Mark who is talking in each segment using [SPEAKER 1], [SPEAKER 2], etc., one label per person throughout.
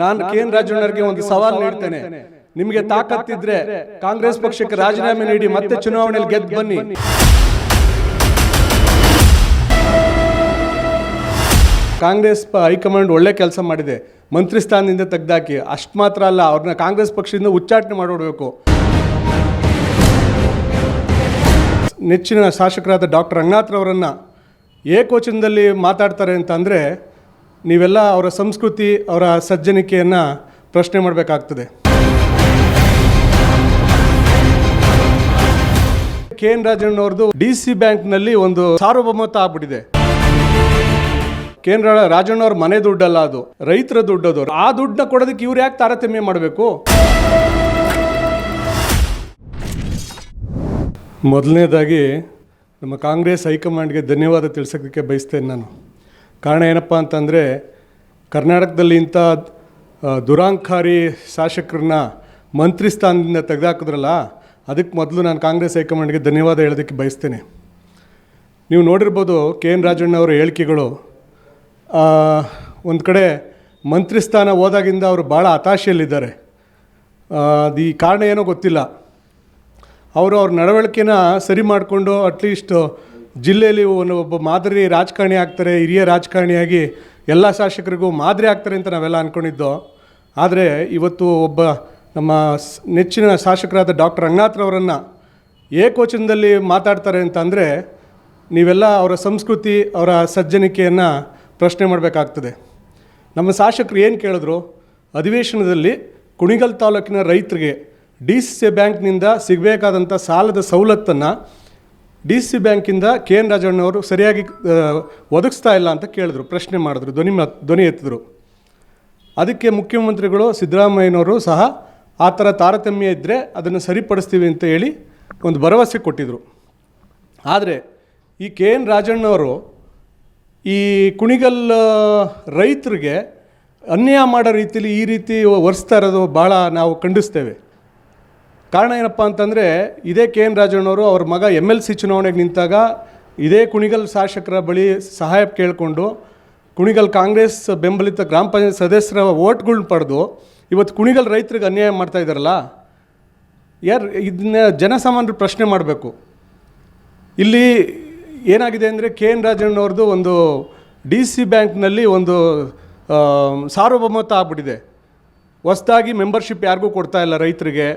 [SPEAKER 1] ನಾನು K N ರಾಜಣ್ಣರಿಗೆ ಒಂದು ಸವಾಲು ನೀಡ್ತೇನೆ. ನಿಮಗೆ ತಾಕತ್ತಿದ್ರೆ ಕಾಂಗ್ರೆಸ್ ಪಕ್ಷಕ್ಕೆ ರಾಜೀನಾಮೆ ನೀಡಿ ಮತ್ತೆ ಚುನಾವಣೆಯಲ್ಲಿ ಗೆದ್ದು ಬನ್ನಿ. ಕಾಂಗ್ರೆಸ್ ಹೈಕಮಾಂಡ್ ಒಳ್ಳೆ ಕೆಲಸ ಮಾಡಿದೆ. ಮಂತ್ರಿ ಸ್ಥಾನದಿಂದ ತೆಗೆದಾಕಿ. ಅಷ್ಟು ಮಾತ್ರ ಅಲ್ಲ ಅವ್ರನ್ನ ಕಾಂಗ್ರೆಸ್ ಪಕ್ಷದಿಂದ ಉಚ್ಚಾಟನೆ ಮಾಡಿಬಿಡ್ಬೇಕು ನೆಚ್ಚಿನ ಶಾಸಕರಾದ ಡಾಕ್ಟರ್ ರಂಗನಾಥ್ರವರನ್ನು ಏಕವಚನದಲ್ಲಿ ಮಾತಾಡ್ತಾರೆ ಅಂತಂದರೆ ನೀವೆಲ್ಲ ಅವರ ಸಂಸ್ಕೃತಿ, ಅವರ ಸಜ್ಜನಿಕೆಯನ್ನು ಪ್ರಶ್ನೆ ಮಾಡಬೇಕಾಗ್ತದೆ. ಕೆ ಎನ್ ರಾಜಣ್ಣವ್ರದ್ದು ಡಿ ಸಿ ಬ್ಯಾಂಕ್ನಲ್ಲಿ ಒಂದು ಸಾರ್ವಭೌಮತ್ವ ಆಗ್ಬಿಟ್ಟಿದೆ. ಕೆ ಎನ್ ರಾ- ರಾಜಣ್ಣವ್ರ ಮನೆ ದುಡ್ಡಲ್ಲ ಅದು, ರೈತರ ದುಡ್ಡು ಅದು. ಆ ದುಡ್ಡನ್ನ ಕೊಡೋದಕ್ಕೆ ಇವ್ರು ಯಾಕೆ ತಾರತಮ್ಯ ಮಾಡಬೇಕು? ಮೊದಲನೇದಾಗಿ ನಮ್ಮ ಕಾಂಗ್ರೆಸ್ ಹೈಕಮಾಂಡ್ಗೆ ಧನ್ಯವಾದ ತಿಳಿಸೋದಕ್ಕೆ ಬಯಸ್ತೇನೆ ನಾನು. ಕಾರಣ ಏನಪ್ಪ ಅಂತಂದರೆ ಕರ್ನಾಟಕದಲ್ಲಿ ಇಂಥ ದುರಾಂಕಾರಿ ಶಾಸಕರನ್ನ ಮಂತ್ರಿ ಸ್ಥಾನದಿಂದ ತೆಗೆದಾಕಿದ್ರಲ್ಲ, ಅದಕ್ಕೆ ಮೊದಲು ನಾನು ಕಾಂಗ್ರೆಸ್ ಹೈಕಮಾಂಡ್ಗೆ ಧನ್ಯವಾದ ಹೇಳೋದಕ್ಕೆ ಬಯಸ್ತೇನೆ. ನೀವು ನೋಡಿರ್ಬೋದು ಕೆ ಎನ್ ರಾಜಣ್ಣ ಅವರ ಹೇಳಿಕೆಗಳು ಒಂದು ಕಡೆ ಮಂತ್ರಿ ಸ್ಥಾನ ಹೋದಾಗಿಂದ ಅವರು ಭಾಳ ಹತಾಶೆಯಲ್ಲಿದ್ದಾರೆ. ಅದು ಈ ಕಾರಣ ಏನೋ ಗೊತ್ತಿಲ್ಲ. ಅವರು ಅವ್ರ ನಡವಳಿಕೆನ ಸರಿ ಮಾಡಿಕೊಂಡು ಅಟ್ಲೀಸ್ಟ್ ಜಿಲ್ಲೆಯಲ್ಲಿ ಒಂದು ಒಬ್ಬ ಮಾದರಿ ರಾಜಕಾರಣಿ ಆಗ್ತಾರೆ, ಹಿರಿಯ ರಾಜಕಾರಣಿಯಾಗಿ ಎಲ್ಲ ಶಾಸಕರಿಗೂ ಮಾದರಿ ಆಗ್ತಾರೆ ಅಂತ ನಾವೆಲ್ಲ ಅಂದ್ಕೊಂಡಿದ್ದು ಆದರೆ ಇವತ್ತು ಒಬ್ಬ ನಮ್ಮ ನೆಚ್ಚಿನ ಶಾಸಕರಾದ ಡಾಕ್ಟರ್ ರಂಗನಾಥ್ರವರನ್ನು ಏಕವಚನದಲ್ಲಿ ಮಾತಾಡ್ತಾರೆ ಅಂತಂದರೆ ನೀವೆಲ್ಲ ಅವರ ಸಂಸ್ಕೃತಿ, ಅವರ ಸಜ್ಜನಿಕೆಯನ್ನು ಪ್ರಶ್ನೆ ಮಾಡಬೇಕಾಗ್ತದೆ. ನಮ್ಮ ಶಾಸಕರು ಏನು ಕೇಳಿದ್ರು? ಅಧಿವೇಶನದಲ್ಲಿ ಕುಣಿಗಲ್ ತಾಲೂಕಿನ ರೈತರಿಗೆ ಡಿ ಸಿ ಸಿ ಬ್ಯಾಂಕ್ನಿಂದ ಸಿಗಬೇಕಾದಂಥ ಸಾಲದ ಸವಲತ್ತನ್ನು ಡಿ ಸಿ ಬ್ಯಾಂಕಿಂದ ಕೆ ಎನ್ ರಾಜಣ್ಣವರು ಸರಿಯಾಗಿ ಒದಗಿಸ್ತಾ ಇಲ್ಲ ಅಂತ ಕೇಳಿದ್ರು, ಪ್ರಶ್ನೆ ಮಾಡಿದ್ರು, ಧ್ವನಿ ಧ್ವನಿ ಎತ್ತಿದ್ರು. ಅದಕ್ಕೆ ಮುಖ್ಯಮಂತ್ರಿಗಳು ಸಿದ್ದರಾಮಯ್ಯನವರು ಸಹ ಆ ಥರ ತಾರತಮ್ಯ ಇದ್ದರೆ ಅದನ್ನು ಸರಿಪಡಿಸ್ತೀವಿ ಅಂತ ಹೇಳಿ ಒಂದು ಭರವಸೆ ಕೊಟ್ಟಿದ್ದರು ಆದರೆ ಈ ಕೆ ಎನ್ ರಾಜಣ್ಣವರು ಈ ಕುಣಿಗಲ್ ರೈತರಿಗೆ ಅನ್ಯಾಯ ಮಾಡೋ ರೀತಿಯಲ್ಲಿ ಈ ರೀತಿ ವರ್ಸ್ತಾ ಇರೋದು ಭಾಳ ನಾವು ಖಂಡಿಸ್ತೇವೆ. ಕಾರಣ ಏನಪ್ಪ ಅಂತಂದರೆ, ಇದೇ ಕೆ ಎನ್ ರಾಜಣ್ಣವರು ಅವ್ರ ಮಗ ಎಂ ಎಲ್ ಸಿ ಚುನಾವಣೆಗೆ ನಿಂತಾಗ ಇದೇ ಕುಣಿಗಲ್ ಶಾಸಕರ ಬಳಿ ಸಹಾಯ ಕೇಳಿಕೊಂಡು ಕುಣಿಗಲ್ ಕಾಂಗ್ರೆಸ್ ಬೆಂಬಲಿತ ಗ್ರಾಮ ಪಂಚಾಯತ್ ಸದಸ್ಯರ ಓಟ್ಗಳನ್ನ ಪಡೆದು ಇವತ್ತು ಕುಣಿಗಲ್ ರೈತರಿಗೆ ಅನ್ಯಾಯ ಮಾಡ್ತಾ ಇದ್ದಾರಲ್ಲ ಯಾರು ಇದನ್ನ ಜನಸಾಮಾನ್ಯರು ಪ್ರಶ್ನೆ ಮಾಡಬೇಕು. ಇಲ್ಲಿ ಏನಾಗಿದೆ ಅಂದರೆ ಕೆ ಎನ್ ರಾಜಣ್ಣವ್ರದ್ದು ಒಂದು ಡಿ ಸಿ ಬ್ಯಾಂಕ್ನಲ್ಲಿ ಒಂದು ಸಾರ್ವಭೌಮತ ಸಾರ್ವಭೌಮತ್ವ ಆಗ್ಬಿಟ್ಟಿದೆ. ಹೊಸ್ದಾಗಿ ಮೆಂಬರ್ಶಿಪ್ ಯಾರಿಗೂ ಕೊಡ್ತಾ ಇಲ್ಲ ರೈತರಿಗೆ.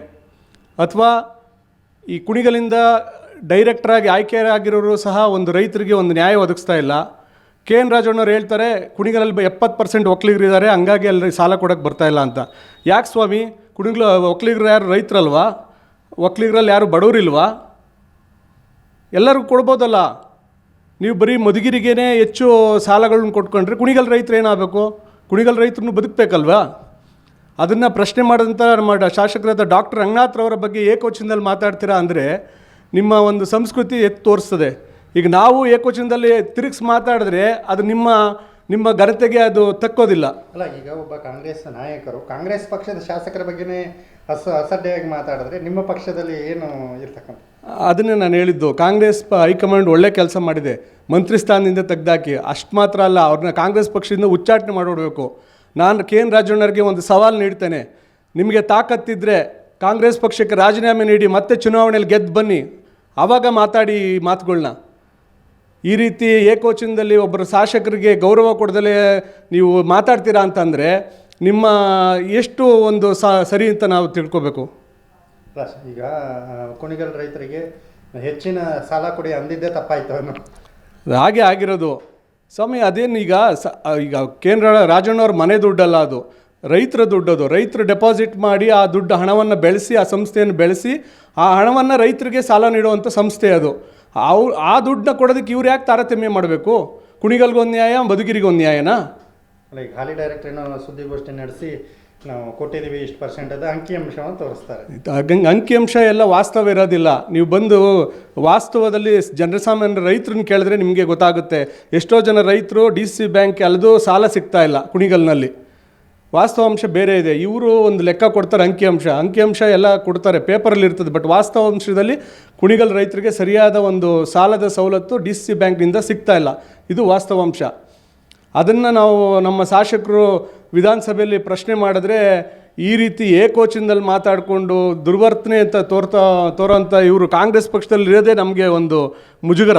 [SPEAKER 1] ಅಥವಾ ಈ ಕುಣಿಗಲಿಂದ ಡೈರೆಕ್ಟ್ರಾಗಿ ಆಯ್ಕೆ ಆಗಿರೋರು ಸಹ ಒಂದು ರೈತರಿಗೆ ಒಂದು ನ್ಯಾಯ ಒದಗಿಸ್ತಾ ಇಲ್ಲ. ಕೆ ಎನ್ ರಾಜಣ್ಣವ್ರು ಹೇಳ್ತಾರೆ, ಕುಣಿಗಲಲ್ಲಿ ಎಪ್ಪತ್ತು ಪರ್ಸೆಂಟ್ ಒಕ್ಕಲಿಗರಿದ್ದಾರೆ, ಹಂಗಾಗಿ ಅಲ್ಲಿ ಸಾಲ ಕೊಡೋಕ್ಕೆ ಬರ್ತಾ ಇಲ್ಲ ಅಂತ. ಯಾಕೆ ಸ್ವಾಮಿ? ಕುಣಿಗಲ, ಒಕ್ಕಲಿಗರು ಯಾರು ರೈತರಲ್ವಾ? ಒಕ್ಕಲಿಗರಲ್ಲಿ ಯಾರು ಬಡವರಿಲ್ವಾ? ಎಲ್ಲರಿಗೂ ಕೊಡ್ಬೋದಲ್ಲ. ನೀವು ಬರೀ ಮಧುಗಿರಿಗೇನೆ ಹೆಚ್ಚು ಸಾಲಗಳನ್ನ ಕೊಟ್ಕೊಂಡ್ರೆ ಕುಣಿಗಲ್ ರೈತರು ಏನಾಗಬೇಕು? ಕುಣಿಗಲ್ ರೈತರನ್ನು ಬದುಕಬೇಕಲ್ವಾ? ಅದನ್ನು ಪ್ರಶ್ನೆ ಮಾಡಿದಂಥ ನಮ್ಮ ಶಾಸಕರಾದ ಡಾಕ್ಟರ್ ರಂಗನಾಥ್ರವರ ಬಗ್ಗೆ ಏಕವಚನದಲ್ಲಿ ಮಾತಾಡ್ತೀರಾ ಅಂದರೆ ನಿಮ್ಮ ಒಂದು ಸಂಸ್ಕೃತಿ ಎತ್ತು ತೋರಿಸ್ತದೆ. ಈಗ ನಾವು ಏಕವಚನದಲ್ಲಿ ತಿರುಗಿಸಿ ಮಾತಾಡಿದ್ರೆ ಅದು ನಿಮ್ಮ ನಿಮ್ಮ ಘನತೆಗೆ ಅದು ತಕ್ಕೋದಿಲ್ಲ.
[SPEAKER 2] ಅಲ್ಲ ಈಗ ಒಬ್ಬ ಕಾಂಗ್ರೆಸ್ ನಾಯಕರು ಕಾಂಗ್ರೆಸ್ ಪಕ್ಷದ ಶಾಸಕರ ಬಗ್ಗೆನೇ ಅಸ ಅಸಡ್ಡೆಯಾಗಿ ಮಾತಾಡಿದ್ರೆ ನಿಮ್ಮ ಪಕ್ಷದಲ್ಲಿ ಏನು ಇರ್ತಕ್ಕಂಥ?
[SPEAKER 1] ಅದನ್ನೇ ನಾನು ಹೇಳಿದ್ದು ಕಾಂಗ್ರೆಸ್ ಪ ಹೈಕಮಾಂಡ್ ಒಳ್ಳೆ ಕೆಲಸ ಮಾಡಿದೆ. ಮಂತ್ರಿ ಸ್ಥಾನದಿಂದ ತೆಗೆದಾಕಿ ಅಷ್ಟು ಮಾತ್ರ ಅಲ್ಲ ಅವ್ರನ್ನ ಕಾಂಗ್ರೆಸ್ ಪಕ್ಷದಿಂದ ಉಚ್ಚಾಟನೆ ಮಾಡಿಬಿಡ್ಬೇಕು ನಾನು ಕೆ ಎನ್ ರಾಜಣ್ಣರಿಗೆ ಒಂದು ಸವಾಲು ನೀಡ್ತೇನೆ. ನಿಮಗೆ ತಾಕತ್ತಿದ್ದರೆ ಕಾಂಗ್ರೆಸ್ ಪಕ್ಷಕ್ಕೆ ರಾಜೀನಾಮೆ ನೀಡಿ ಮತ್ತೆ ಚುನಾವಣೆಯಲ್ಲಿ ಗೆದ್ದು ಬನ್ನಿ. ಆವಾಗ ಮಾತಾಡಿ ಈ ಮಾತುಗಳನ್ನ ಈ ರೀತಿ ಏಕವಚನದಲ್ಲಿ ಒಬ್ಬರು ಶಾಸಕರಿಗೆ ಗೌರವ ಕೊಡದಲೇ ನೀವು ಮಾತಾಡ್ತೀರಾ ಅಂತಂದರೆ ನಿಮ್ಮ ಎಷ್ಟು ಒಂದು ಸ ಸರಿ ಅಂತ ನಾವು ತಿಳ್ಕೊಬೇಕು.
[SPEAKER 2] ಈಗ ಕುಣಿಗಲ್ ರೈತರಿಗೆ ಹೆಚ್ಚಿನ ಸಾಲ ಕೊಡಿ ಅಂದಿದ್ದೇ ತಪ್ಪಾಯ್ತು.
[SPEAKER 1] ಹಾಗೆ ಆಗಿರೋದು. ಸ್ವಾಮಿ, ಅದೇನು ಈಗ ಸ ಈಗ ಕೇಂದ್ರ ರಾಜಣ್ಣವ್ರ ಮನೆ ದುಡ್ಡಲ್ಲ ಅದು. ರೈತರ ದುಡ್ಡು ಅದು ರೈತರು ಡೆಪಾಸಿಟ್ ಮಾಡಿ ಆ ದುಡ್ಡು ಹಣವನ್ನು ಬೆಳೆಸಿ, ಆ ಸಂಸ್ಥೆಯನ್ನು ಬೆಳೆಸಿ, ಆ ಹಣವನ್ನು ರೈತರಿಗೆ ಸಾಲ ನೀಡುವಂಥ ಸಂಸ್ಥೆ ಅದು. ಅವ್ರು ಆ ದುಡ್ಡನ್ನ ಕೊಡೋದಕ್ಕೆ ಇವ್ರು ಯಾಕೆ ತಾರತಮ್ಯ ಮಾಡಬೇಕು? ಕುಣಿಗಲ್ಗೊಂದು ನ್ಯಾಯ ಬದುಕಿರಿಗೊಂದು
[SPEAKER 2] ಈಗ ಹಾಲಿ ಡೈರೆಕ್ಟರ್ ಸುದ್ದಿಗೋಷ್ಠಿ ನಡೆಸಿ ನಾವು ಕೊಟ್ಟಿದ್ದೀವಿ ಇಷ್ಟು ಪರ್ಸೆಂಟ್ ಅದು ಅಂಕಿಅಂಶವನ್ನು ತೋರಿಸ್ತಾರೆ.
[SPEAKER 1] ಹಂಗೆ ಅಂಕಿಅಂಶ ಎಲ್ಲ ವಾಸ್ತವ ಇರೋದಿಲ್ಲ. ನೀವು ಬಂದು ವಾಸ್ತವದಲ್ಲಿ ಜನಸಾಮಾನ್ಯ ರೈತರನ್ನ ಕೇಳಿದ್ರೆ ನಿಮಗೆ ಗೊತ್ತಾಗುತ್ತೆ. ಎಷ್ಟೋ ಜನ ರೈತರು ಡಿ ಸಿ ಬ್ಯಾಂಕ್ ಅಲ್ಲದು ಸಾಲ ಸಿಗ್ತಾ ಇಲ್ಲ ಕುಣಿಗಲ್ನಲ್ಲಿ. ವಾಸ್ತವಾಂಶ ಬೇರೆ ಇದೆ. ಇವರು ಒಂದು ಲೆಕ್ಕ ಕೊಡ್ತಾರೆ ಅಂಕಿಅಂಶ ಅಂಕಿಅಂಶ ಎಲ್ಲ ಕೊಡ್ತಾರೆ, ಪೇಪರಲ್ಲಿ ಇರ್ತದೆ, ಬಟ್ ವಾಸ್ತವಾಂಶದಲ್ಲಿ ಕುಣಿಗಲ್ ರೈತರಿಗೆ ಸರಿಯಾದ ಒಂದು ಸಾಲದ ಸವಲತ್ತು ಡಿ ಸಿ ಬ್ಯಾಂಕ್ನಿಂದ ಸಿಗ್ತಾ ಇಲ್ಲ. ಇದು ವಾಸ್ತವಾಂಶ ಅದನ್ನು ನಾವು ನಮ್ಮ ಶಾಸಕರು ವಿಧಾನಸಭೆಯಲ್ಲಿ ಪ್ರಶ್ನೆ ಮಾಡಿದ್ರೆ ಈ ರೀತಿ ಏಕೋಚಿಂದಲ್ಲಿ ಮಾತಾಡಿಕೊಂಡು ದುರ್ವರ್ತನೆ ಅಂತ ತೋರ್ತಾ ತೋರೋಂಥ ಇವರು ಕಾಂಗ್ರೆಸ್ ಪಕ್ಷದಲ್ಲಿ ಇರೋದೇ ನಮಗೆ ಒಂದು ಮುಜುಗರ.